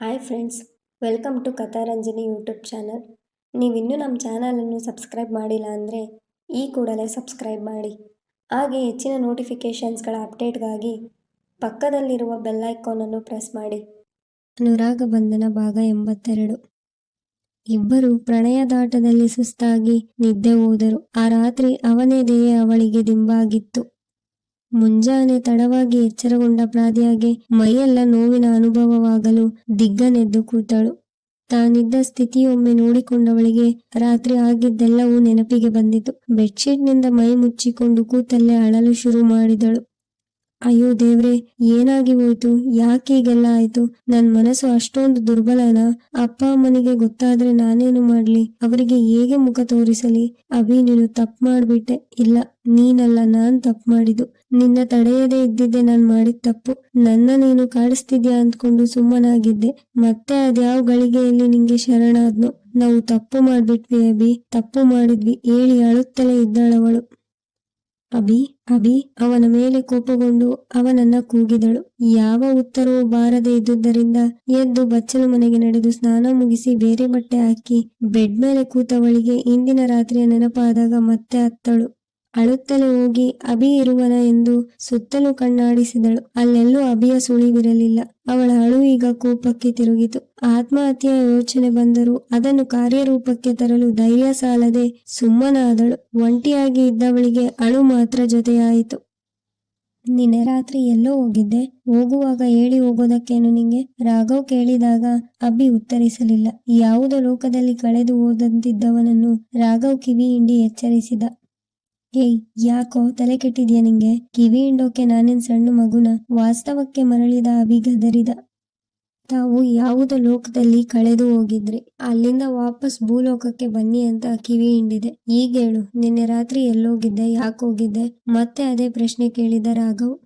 Hi friends, welcome to Katharanjani YouTube channel. ನೀವಿನ್ನೂ ನಮ್ಮ ಚಾನಲನ್ನು ಸಬ್ಸ್ಕ್ರೈಬ್ ಮಾಡಿಲ್ಲ ಅಂದರೆ ಈ ಕೂಡಲೇ ಸಬ್ಸ್ಕ್ರೈಬ್ ಮಾಡಿ. ಹಾಗೆ ಹೆಚ್ಚಿನ ನೋಟಿಫಿಕೇಷನ್ಸ್ಗಳ ಅಪ್ಡೇಟ್ಗಾಗಿ ಪಕ್ಕದಲ್ಲಿರುವ ಬೆಲ್ ಐಕಾನನ್ನು ಪ್ರೆಸ್ ಮಾಡಿ. ಅನುರಾಗ ಬಂಧನ ಭಾಗ ಎಂಬತ್ತೆರಡು. ಇಬ್ಬರು ಪ್ರಣಯದಾಟದಲ್ಲಿ ಸುಸ್ತಾಗಿ ನಿದ್ದೆ ಹೋದರು. ಆ ರಾತ್ರಿ ಅವನೇ ದೇಹ ಅವಳಿಗೆ ದಿಂಬಾಗಿತ್ತು. ಮುಂಜಾನೆ ತಡವಾಗಿ ಎಚ್ಚರಗೊಂಡ ಪ್ರಾದಿಯಾಗೆ ಮೈಯೆಲ್ಲ ನೋವಿನ ಅನುಭವವಾಗಲು ದಿಗ್ಗನೆದ್ದು ಕೂತಳು. ತಾನಿದ್ದ ಸ್ಥಿತಿಯೊಮ್ಮೆ ನೋಡಿಕೊಂಡವಳಿಗೆ ರಾತ್ರಿ ಆಗಿದ್ದೆಲ್ಲವೂ ನೆನಪಿಗೆ ಬಂದಿತು. ಬೆಡ್ಶೀಟ್ನಿಂದ ಮೈ ಮುಚ್ಚಿಕೊಂಡು ಕೂತಲ್ಲೇ ಅಳಲು ಶುರು ಮಾಡಿದಳು. ಅಯ್ಯೋ ದೇವ್ರೆ, ಏನಾಗಿ ಹೋಯ್ತು? ಯಾಕೆ ಹೀಗೆಲ್ಲ ಆಯ್ತು? ನನ್ ಮನಸ್ಸು ಅಷ್ಟೊಂದು ದುರ್ಬಲನ ಅಪ್ಪ ಅಮ್ಮನಿಗೆ ಗೊತ್ತಾದ್ರೆ ನಾನೇನು ಮಾಡ್ಲಿ? ಅವರಿಗೆ ಹೇಗೆ ಮುಖ ತೋರಿಸಲಿ? ಅಭಿ, ನೀನು ತಪ್ಪು ಮಾಡ್ಬಿಟ್ಟೆ. ಇಲ್ಲ, ನೀನಲ್ಲ, ನಾನ್ ತಪ್ಪು ಮಾಡಿದ್ದು. ನಿನ್ನ ತಡೆಯದೇ ಇದ್ದಿದ್ದೆ ನಾನ್ ಮಾಡಿದ ತಪ್ಪು. ನನ್ನ ನೀನು ಕಾಡಿಸ್ತಿದ್ಯಾ ಅಂದ್ಕೊಂಡು ಸುಮ್ಮನಾಗಿದ್ದೆ. ಮತ್ತೆ ಅದ್ಯಾವ ಗಳಿಗೆಯಲ್ಲಿ ನಿಂಗೆ ಶರಣಾದ್ನು ನಾವು ತಪ್ಪು ಮಾಡ್ಬಿಟ್ವಿ ಅಭಿ. ತಪ್ಪು ಮಾಡಿದ್ವಿ. ಹೇಳಿ ಅಳುತ್ತಲೇ ಇದ್ದಾಳವಳು. ಅಭಿ ಅಭಿ ಅವನ ಮೇಲೆ ಕೋಪಗೊಂಡು ಅವನನ್ನ ಕೂಗಿದಳು. ಯಾವ ಉತ್ತರವೂ ಬಾರದೆ ಇದ್ದುದರಿಂದ ಎದ್ದು ಬಚ್ಚಲು ಮನೆಗೆ ನಡೆದು ಸ್ನಾನ ಮುಗಿಸಿ ಬೇರೆ ಬಟ್ಟೆ ಹಾಕಿ ಬೆಡ್ ಮೇಲೆ ಕೂತವಳಿಗೆ ಇಂದಿನ ರಾತ್ರಿಯ ನೆನಪಾದಾಗ ಮತ್ತೆ ಅತ್ತಳು. ಅಳುತ್ತಲೇ ಹೋಗಿ ಅಭಿ ಇರುವನ ಎಂದು ಸುತ್ತಲೂ ಕಣ್ಣಾಡಿಸಿದಳು. ಅಲ್ಲೆಲ್ಲೂ ಅಭಿಯ ಸುಳಿವಿರಲಿಲ್ಲ. ಅವಳ ಅಳು ಈಗ ಕೋಪಕ್ಕೆ ತಿರುಗಿತು. ಆತ್ಮಹತ್ಯೆಯ ಯೋಚನೆ ಬಂದರೂ ಅದನ್ನು ಕಾರ್ಯರೂಪಕ್ಕೆ ತರಲು ಧೈರ್ಯ ಸಾಲದೆ ಸುಮ್ಮನಾದಳು. ಒಂಟಿಯಾಗಿ ಇದ್ದವಳಿಗೆ ಅಳು ಮಾತ್ರ ಜೊತೆಯಾಯಿತು. ನಿನ್ನೆ ರಾತ್ರಿ ಎಲ್ಲೋ ಹೋಗಿದ್ದೆ. ಹೋಗುವಾಗ ಹೇಳಿ ಹೋಗೋದಕ್ಕೇನು ನಿಂಗೆ? ರಾಘವ್ ಕೇಳಿದಾಗ ಅಬ್ಬಿ ಉತ್ತರಿಸಲಿಲ್ಲ. ಯಾವುದೋ ಲೋಕದಲ್ಲಿ ಕಳೆದು ಹೋದಂತಿದ್ದವನನ್ನು ರಾಘವ್ ಕಿವಿ ಹಿಂಡಿ ಎಚ್ಚರಿಸಿದ. ಏಯ್, ಯಾಕೋ ತಲೆ ಕೆಟ್ಟಿದ್ಯಾ ನಿಂಗೆ? ಕಿವಿ ಹಿಂಡೋಕೆ ನಾನೇನ್ ಸಣ್ಣ ಮಗುನ? ವಾಸ್ತವಕ್ಕೆ ಮರಳಿದ ಅಭಿಗದರಿದ ತಾವು ಯಾವುದೋ ಲೋಕದಲ್ಲಿ ಕಳೆದು ಹೋಗಿದ್ರಿ. ಅಲ್ಲಿಂದ ವಾಪಸ್ ಭೂಲೋಕಕ್ಕೆ ಬನ್ನಿ ಅಂತ ಕಿವಿ ಹಿಂಡಿದೆ. ಈಗ ಹೇಳು, ನಿನ್ನೆ ರಾತ್ರಿ ಎಲ್ಲೋಗಿದ್ದೆ ಯಾಕೋಗಿದ್ದೆ ಮತ್ತೆ ಅದೇ ಪ್ರಶ್ನೆ ಕೇಳಿದ ರಾಘವ್.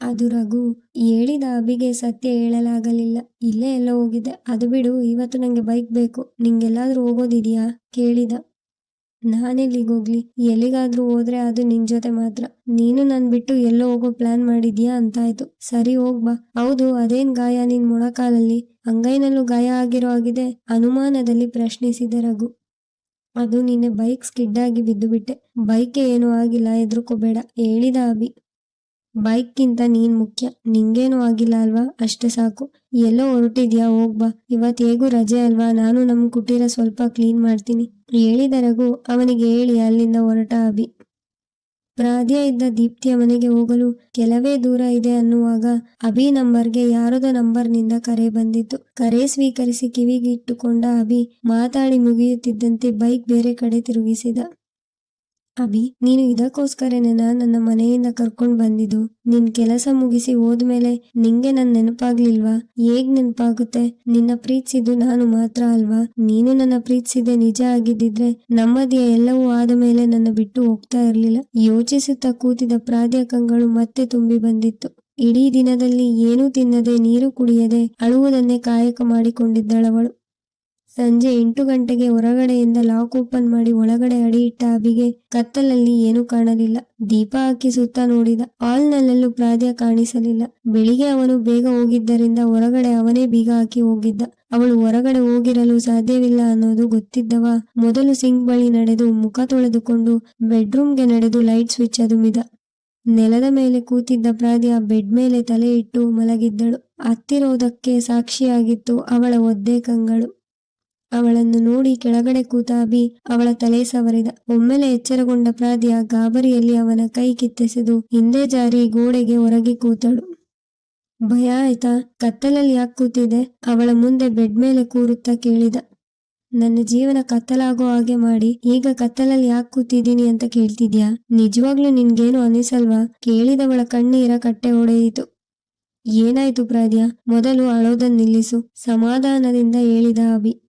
ಅದು ರಘು, ಹೇಳಿದ ಅಭಿಗೆ ಸತ್ಯ ಹೇಳಲಾಗಲಿಲ್ಲ. ಇಲ್ಲೇ ಎಲ್ಲ ಹೋಗಿದ್ದೆ. ಅದು ಬಿಡು, ಇವತ್ತು ನಂಗೆ ಬೈಕ್ ಬೇಕು. ನಿಂಗೆಲ್ಲಾದ್ರೂ ಹೋಗೋದಿದ್ಯಾ? ಕೇಳಿದ. ನಾನೆಲ್ಲಿಗೆ ಹೋಗ್ಲಿ? ಎಲ್ಲಿಗಾದ್ರೂ ಹೋದ್ರೆ ಅದು ನಿನ್ ಜೊತೆ ಮಾತ್ರ. ನೀನು ನನ್ ಬಿಟ್ಟು ಎಲ್ಲೋ ಹೋಗೋ ಪ್ಲಾನ್ ಮಾಡಿದ್ಯಾ ಅಂತಾಯ್ತು. ಸರಿ ಹೋಗ್ಬಾ ಹೌದು, ಅದೇನ್ ಗಾಯ ನಿನ್ ಮೊಣಕಾಲಲ್ಲಿ? ಅಂಗೈನಲ್ಲೂ ಗಾಯ ಆಗಿರೋ ಆಗಿದೆ ಅನುಮಾನದಲ್ಲಿ ಪ್ರಶ್ನಿಸಿದ ರಘು. ಅದು ನಿನ್ನೆ ಬೈಕ್ ಸ್ಕಿಡ್ ಆಗಿ ಬಿದ್ದು ಬಿಟ್ಟೆ ಬೈಕ್ಗೆ ಏನೂ ಆಗಿಲ್ಲ ಎದ್ರುಕೋಬೇಡ ಹೇಳಿದ ಅಭಿ. ಬೈಕ್ಗಿಂತ ನೀನ್ ಮುಖ್ಯ. ನಿಂಗೇನು ಆಗಿಲ್ಲ ಅಲ್ವಾ? ಅಷ್ಟೇ ಸಾಕು. ಎಲ್ಲೋ ಹೊರಟಿದ್ಯಾ? ಹೋಗ್ಬಾ ಇವತ್ ಹೇಗೂ ರಜೆ ಅಲ್ವಾ? ನಾನು ನಮ್ ಕುಟೀರ ಸ್ವಲ್ಪ ಕ್ಲೀನ್ ಮಾಡ್ತೀನಿ. ಹೇಳಿದ ರಘು ಅವನಿಗೆ ಹೇಳಿ ಅಲ್ಲಿಂದ ಹೊರಟ ಅಭಿ. ಪ್ರಾಧ್ಯ ಇದ್ದ ದೀಪ್ತಿಯ ಮನೆಗೆ ಹೋಗಲು ಕೆಲವೇ ದೂರ ಇದೆ ಅನ್ನುವಾಗ ಅಭಿ ನಂಬರ್ಗೆ ಯಾರದೋ ನಂಬರ್ನಿಂದ ಕರೆ ಬಂದಿತ್ತು. ಕರೆ ಸ್ವೀಕರಿಸಿ ಕಿವಿಗಿಟ್ಟುಕೊಂಡ ಅಭಿ ಮಾತಾಡಿ ಮುಗಿಯುತ್ತಿದ್ದಂತೆ ಬೈಕ್ ಬೇರೆ ಕಡೆ ತಿರುಗಿಸಿದ. ಅಭಿ, ನೀನು ಇದಕ್ಕೋಸ್ಕರನೇನಾ ನನ್ನ ಮನೆಯಿಂದ ಕರ್ಕೊಂಡು ಬಂದಿದ್ದು? ನಿನ್ ಕೆಲಸ ಮುಗಿಸಿ ಹೋದ್ಮೇಲೆ ನಿಂಗೆ ನನ್ ನೆನಪಾಗ್ಲಿಲ್ವಾ? ಹೇಗ್ ನೆನಪಾಗುತ್ತೆ? ನಿನ್ನ ಪ್ರೀತಿಸಿದ್ದು ನಾನು ಮಾತ್ರ ಅಲ್ವಾ? ನೀನು ನನ್ನ ಪ್ರೀತಿಸಿದೆ ನಿಜ ಆಗಿದ್ದಿದ್ರೆ ನಮ್ಮದೇ ಎಲ್ಲವೂ ಆದ ಮೇಲೆ ನನ್ನ ಬಿಟ್ಟು ಹೋಗ್ತಾ ಇರ್ಲಿಲ್ಲ. ಯೋಚಿಸುತ್ತಾ ಕೂತಿದ ಪ್ರಾಧ್ಯಾಕಂಗಳು ಮತ್ತೆ ತುಂಬಿ ಬಂದಿತ್ತು. ಇಡೀ ದಿನದಲ್ಲಿ ಏನೂ ತಿನ್ನದೆ ನೀರು ಕುಡಿಯದೆ ಅಳುವುದನ್ನೇ ಕಾಯಕ ಮಾಡಿಕೊಂಡಿದ್ದಳವಳು. ಸಂಜೆ ಎಂಟು ಗಂಟೆಗೆ ಹೊರಗಡೆಯಿಂದ ಲಾಕ್ ಓಪನ್ ಮಾಡಿ ಒಳಗಡೆ ಅಡಿ ಇಟ್ಟ ಅಭಿಗೆ ಕತ್ತಲಲ್ಲಿ ಏನೂ ಕಾಣಲಿಲ್ಲ. ದೀಪ ಹಾಕಿ ಸುತ್ತ ನೋಡಿದ. ಹಾಲ್ನಲ್ಲೆಲ್ಲೂ ಪ್ರಾದ್ಯ ಕಾಣಿಸಲಿಲ್ಲ. ಬೆಳಿಗ್ಗೆ ಅವನು ಬೇಗ ಹೋಗಿದ್ದರಿಂದ ಹೊರಗಡೆ ಅವನೇ ಬೀಗ ಹಾಕಿ ಹೋಗಿದ್ದ. ಅವಳು ಹೊರಗಡೆ ಹೋಗಿರಲು ಸಾಧ್ಯವಿಲ್ಲ ಅನ್ನೋದು ಗೊತ್ತಿದ್ದವ. ಮೊದಲು ಸಿಂಕ್ ಬಳಿ ನಡೆದು ಮುಖ ತೊಳೆದುಕೊಂಡು ಬೆಡ್ರೂಮ್ಗೆ ನಡೆದು ಲೈಟ್ ಸ್ವಿಚ್ ಅದುಮಿದ. ನೆಲದ ಮೇಲೆ ಕೂತಿದ್ದ ಪ್ರಾದ್ಯ ಬೆಡ್ ಮೇಲೆ ತಲೆ ಇಟ್ಟು ಮಲಗಿದ್ದಳು. ಹತ್ತಿರೋದಕ್ಕೆ ಸಾಕ್ಷಿಯಾಗಿತ್ತು ಅವಳ ಒದ್ದೆ ಕಂಗಳು. ಅವಳನ್ನು ನೋಡಿ ಕೆಳಗಡೆ ಕೂತ ಅಭಿ ಅವಳ ತಲೆ ಸವರಿದ. ಒಮ್ಮೆಲೆ ಎಚ್ಚರಗೊಂಡ ಪ್ರಾದಿಯ ಗಾಬರಿಯಲ್ಲಿ ಅವನ ಕೈ ಕಿತ್ತೆಸೆದು ಹಿಂದೆ ಜಾರಿ ಗೋಡೆಗೆ ಹೊರಗೆ ಕೂತಳು. ಭಯ ಆಯ್ತಾ? ಕತ್ತಲಲ್ಲಿ ಯಾಕೆ ಕೂತಿದೆ? ಅವಳ ಮುಂದೆ ಬೆಡ್ ಮೇಲೆ ಕೂರುತ್ತಾ ಕೇಳಿದ. ನನ್ನ ಜೀವನ ಕತ್ತಲಾಗೋ ಹಾಗೆ ಮಾಡಿ, ಈಗ ಕತ್ತಲಲ್ಲಿ ಯಾಕೆ ಕೂತಿದ್ದೀನಿ ಅಂತ ಕೇಳ್ತಿದ್ಯಾ? ನಿಜವಾಗ್ಲೂ ನಿನ್ಗೇನು ಅನಿಸಲ್ವಾ? ಕೇಳಿದವಳ ಕಣ್ಣೀರ ಕಟ್ಟೆ ಒಡೆಯಿತು ಏನಾಯ್ತು ಪ್ರಾದ್ಯ? ಮೊದಲು ಅಳೋದನ್ನ ನಿಲ್ಲಿಸು. ಸಮಾಧಾನದಿಂದ ಹೇಳಿದ ಅಭಿ.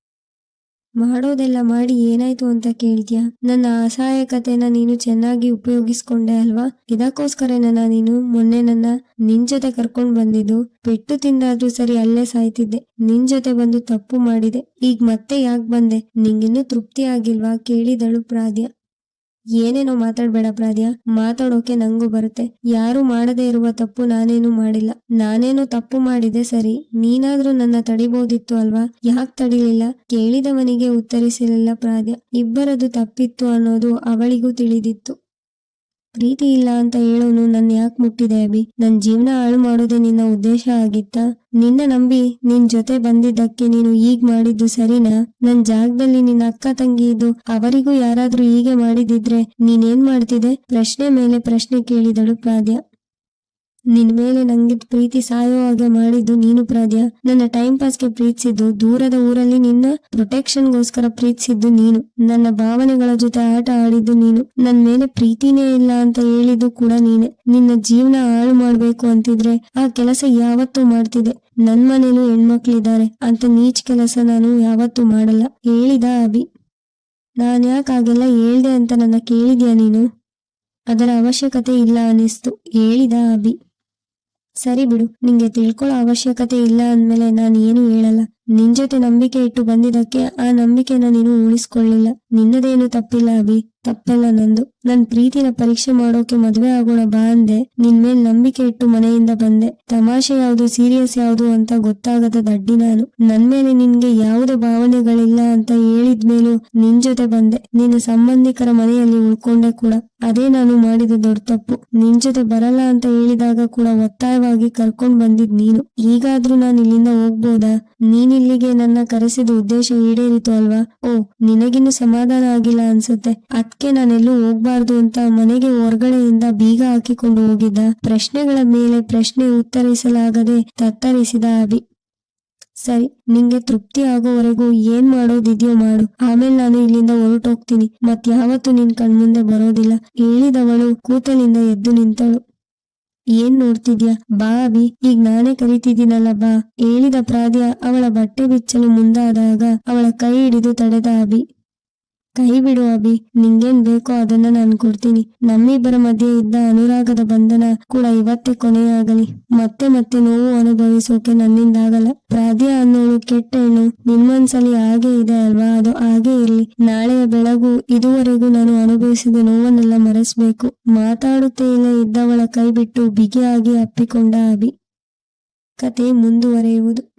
ಮಾಡೋದೆಲ್ಲ ಮಾಡಿ ಏನಾಯ್ತು ಅಂತ ಕೇಳ್ತೀಯ? ನನ್ನ ಅಸಹಾಯಕತೆನ ನೀನು ಚೆನ್ನಾಗಿ ಉಪಯೋಗಿಸ್ಕೊಂಡೆ ಅಲ್ವಾ? ಇದಕ್ಕೋಸ್ಕರನ ನೀನು ಮೊನ್ನೆ ನನ್ನ ನಿನ್ ಜೊತೆ ಕರ್ಕೊಂಡ್ ಬಂದಿದ್ದು. ಪೆಟ್ಟು ತಿಂದಾದ್ರೂ ಸರಿ ಅಲ್ಲೇ ಸಾಯ್ತಿದ್ದೆ. ನಿನ್ ಜೊತೆ ಬಂದು ತಪ್ಪು ಮಾಡಿದೆ. ಈಗ ಮತ್ತೆ ಯಾಕೆ ಬಂದೆ? ನಿಂಗಿನ್ನೂ ತೃಪ್ತಿ ಆಗಿಲ್ವಾ? ಕೇಳಿದಳು ಪ್ರಾದ್ಯ. ಏನೇನೋ ಮಾತಾಡ್ಬೇಡ ಪ್ರಾದ್ಯ. ಮಾತಾಡೋಕೆ ನಂಗೂ ಬರುತ್ತೆ. ಯಾರು ಮಾಡದೇ ಇರುವ ತಪ್ಪು ನಾನೇನು ಮಾಡಿಲ್ಲ. ನಾನೇನು ತಪ್ಪು ಮಾಡಿದೆ ಸರಿ. ನೀನಾದ್ರೂ ನನ್ನ ತಡಿಬೋದಿತ್ತು ಅಲ್ವಾ? ಯಾಕೆ ತಡಿಲಿಲ್ಲ? ಕೇಳಿದವನಿಗೆ ಉತ್ತರಿಸಲಿಲ್ಲ ಪ್ರಾದ್ಯ. ಇಬ್ಬರದು ತಪ್ಪಿತ್ತು ಅನ್ನೋದು ಅವಳಿಗೂ ತಿಳಿದಿತ್ತು. ಪ್ರೀತಿ ಇಲ್ಲ ಅಂತ ಹೇಳೋನು ನನ್ನ ಯಾಕೆ ಮುಟ್ಟಿದೆ ಅಭಿ? ನನ್ ಜೀವನ ಹಾಳು ಮಾಡೋದೇ ನಿನ್ನ ಉದ್ದೇಶ ಆಗಿತ್ತಾ? ನಿನ್ನ ನಂಬಿ ನಿನ್ ಜೊತೆ ಬಂದಿದ್ದಕ್ಕೆ ನೀನು ಈಗ ಮಾಡಿದ್ದು ಸರಿನಾ? ನನ್ ಜಾಗದಲ್ಲಿ ನಿನ್ನ ಅಕ್ಕ ತಂಗಿ ಇದ್ದು ಅವರಿಗೂ ಯಾರಾದ್ರೂ ಹೀಗೆ ಮಾಡಿದಿದ್ರೆ ನೀನೇನ್ ಮಾಡ್ತಿದೆ? ಪ್ರಶ್ನೆ ಮೇಲೆ ಪ್ರಶ್ನೆ ಕೇಳಿದಳು ಪ್ರಾದ್ಯ ನಿನ್ ಮೇಲೆ ನಂಗೆ ಪ್ರೀತಿ ಸಾಯೋ ಹಾಗೆ ಮಾಡಿದ್ದು ನೀನು ಪ್ರಾದ್ಯ. ನನ್ನ ಟೈಮ್ ಪಾಸ್ಗೆ ಪ್ರೀತಿಸಿದ್ದು, ದೂರದ ಊರಲ್ಲಿ ನಿನ್ನ ಪ್ರೊಟೆಕ್ಷನ್ಗೋಸ್ಕರ ಪ್ರೀತಿಸಿದ್ದು ನೀನು. ನನ್ನ ಭಾವನೆಗಳ ಜೊತೆ ಆಟ ಆಡಿದ್ದು ನೀನು. ನನ್ ಮೇಲೆ ಪ್ರೀತಿನೇ ಇಲ್ಲ ಅಂತ ಹೇಳಿದ್ದು ಕೂಡ ನೀನೆ. ನಿನ್ನ ಜೀವನ ಹಾಳು ಮಾಡ್ಬೇಕು ಅಂತಿದ್ರೆ ಆ ಕೆಲಸ ಯಾವತ್ತೂ ಮಾಡ್ತಿದೆ. ನನ್ ಮನೇಲೂ ಹೆಣ್ಮಕ್ಳಿದ್ದಾರೆ. ಅಂತ ನೀಚ್ ಕೆಲಸ ನಾನು ಯಾವತ್ತೂ ಮಾಡಲ್ಲ. ಹೇಳಿದ ಅಭಿ. ನಾನ್ ಯಾಕೆ ಹಾಗೆಲ್ಲ ಹೇಳ್ದೆ ಅಂತ ನನ್ನ ಕೇಳಿದ್ಯಾ ನೀನು? ಅದರ ಅವಶ್ಯಕತೆ ಇಲ್ಲ ಅನಿಸ್ತು ಹೇಳಿದ ಅಭಿ. ಸರಿ ಬಿಡು ನಿಂಗೆ ತಿಳ್ಕೊಳ್ಳೋ ಅವಶ್ಯಕತೆ ಇಲ್ಲ ಅಂದ್ಮೇಲೆ ನಾನು ಏನು ಹೇಳಲ್ಲ. ನಿನ್ ಜೊತೆ ನಂಬಿಕೆ ಇಟ್ಟು ಬಂದಿದ್ದಕ್ಕೆ ಆ ನಂಬಿಕೆನ ನೀನು ಉಳಿಸ್ಕೊಳ್ಳಿಲ್ಲ. ನಿನ್ನದೇನು ತಪ್ಪಿಲ್ಲ ಅಭಿ. ತಪ್ಪೆಲ್ಲ ನಂದು. ನನ್ ಪ್ರೀತಿನ ಪರೀಕ್ಷೆ ಮಾಡೋಕೆ ಮದ್ವೆ ಆಗೋಣ ಬಾ ಅಂದೆ. ನಿನ್ ಮೇಲ್ ನಂಬಿಕೆ ಇಟ್ಟು ಮನೆಯಿಂದ ಬಂದೆ. ತಮಾಷೆ ಯಾವ್ದು, ಸೀರಿಯಸ್ ಯಾವ್ದು ಅಂತ ಗೊತ್ತಾಗದ ದಡ್ಡಿ ನಾನು. ನನ್ ಮೇಲೆ ನಿನ್ಗೆ ಯಾವುದೇ ಭಾವನೆಗಳಿಲ್ಲ ಅಂತ ಹೇಳಿದ್ಮೇಲೂ ನಿನ್ ಜೊತೆ ಬಂದೆ. ನಿನ್ನ ಸಂಬಂಧಿಕರ ಮನೆಯಲ್ಲಿ ಉಳ್ಕೊಂಡೆ ಕೂಡ. ಅದೇ ನಾನು ಮಾಡಿದ ದೊಡ್ಡ ತಪ್ಪು. ನಿನ್ ಜೊತೆ ಬರಲ್ಲ ಅಂತ ಹೇಳಿದಾಗ ಕೂಡ ಒತ್ತಾಯವಾಗಿ ಕರ್ಕೊಂಡ್ ಬಂದಿದ್ ನೀನು. ಈಗಾದ್ರೂ ನಾನು ಇಲ್ಲಿಂದ ಹೋಗ್ಬೋದಾ? ನೀನ್ ಇಲ್ಲಿಗೆ ನನ್ನ ಕರೆಸಿದ ಉದ್ದೇಶ ಈಡೇರಿತು ಅಲ್ವಾ? ಓ, ನಿನಗಿನ್ನು ಸಮಾಧಾನ ಆಗಿಲ್ಲ ಅನ್ಸುತ್ತೆ. ಅದ್ಕೆ ನಾನೆಲ್ಲೂ ಹೋಗ್ಬಾರ್ದು ಅಂತ ಮನೆಗೆ ಹೊರಗಡೆಯಿಂದ ಬೀಗ ಹಾಕಿಕೊಂಡು ಹೋಗಿದ್ದ. ಪ್ರಶ್ನೆಗಳ ಮೇಲೆ ಪ್ರಶ್ನೆ ಉತ್ತರಿಸಲಾಗದೆ ತತ್ತರಿಸಿದ ಅಭಿ. ಸರಿ, ನಿಂಗೆ ತೃಪ್ತಿ ಆಗೋವರೆಗೂ ಏನ್ ಮಾಡೋದಿದ್ಯೋ ಮಾಡು. ಆಮೇಲೆ ನಾನು ಇಲ್ಲಿಂದ ಹೊರಟೋಗ್ತೀನಿ. ಮತ್ ಯಾವತ್ತೂ ನಿನ್ ಕಣ್ಮುಂದೆ ಬರೋದಿಲ್ಲ. ಹೇಳಿದವಳು ಕೂತಲಿಂದ ಎದ್ದು ನಿಂತಳು. ಏನ್ ನೋಡ್ತಿದ್ಯಾ? ಬಾ ಈಗ ನಾನೇ ಕರಿತಿದ್ದೀನಲ್ಲ ಬಾ. ಹೇಳಿದ ಪ್ರಾದ್ಯ ಅವಳ ಬಟ್ಟೆ ಬಿಚ್ಚಲು ಮುಂದಾದಾಗ ಅವಳ ಕೈ ಹಿಡಿದು ತಡೆದ ಅಭಿ. ಕೈ ಬಿಡು ಅಭಿ. ನಿಂಗೇನ್ ಬೇಕೋ ಅದನ್ನ ನಾನು ಕೊಡ್ತೀನಿ. ನಮ್ಮಿಬ್ಬರ ಮಧ್ಯೆ ಇದ್ದ ಅನುರಾಗದ ಬಂಧನ ಕೂಡ ಇವತ್ತೇ ಕೊನೆಯಾಗಲಿ. ಮತ್ತೆ ಮತ್ತೆ ನೋವು ಅನುಭವಿಸೋಕೆ ನನ್ನಿಂದಾಗಲ್ಲ. ಪ್ರಾದ್ಯ ಅನ್ನೋಳು ಕೆಟ್ಟ ಹೆಣ್ಣು. ನಿನ್ ಮನ್ಸಲ್ಲಿ ಹಾಗೆ ಇದೆ ಅಲ್ವಾ? ಅದು ಹಾಗೆ ಇರ್ಲಿ. ನಾಳೆಯ ಬೆಳಗು ಇದುವರೆಗೂ ನಾನು ಅನುಭವಿಸಿದ ನೋವನ್ನೆಲ್ಲ ಮರೆಸ್ಬೇಕು. ಮಾತಾಡುತ್ತೇ ಇಲ್ಲ ಇದ್ದವಳ ಕೈ ಬಿಟ್ಟು ಬಿಗಿಯಾಗಿ ಅಪ್ಪಿಕೊಂಡ ಅಭಿ. ಕತೆ ಮುಂದುವರೆಯುವುದು.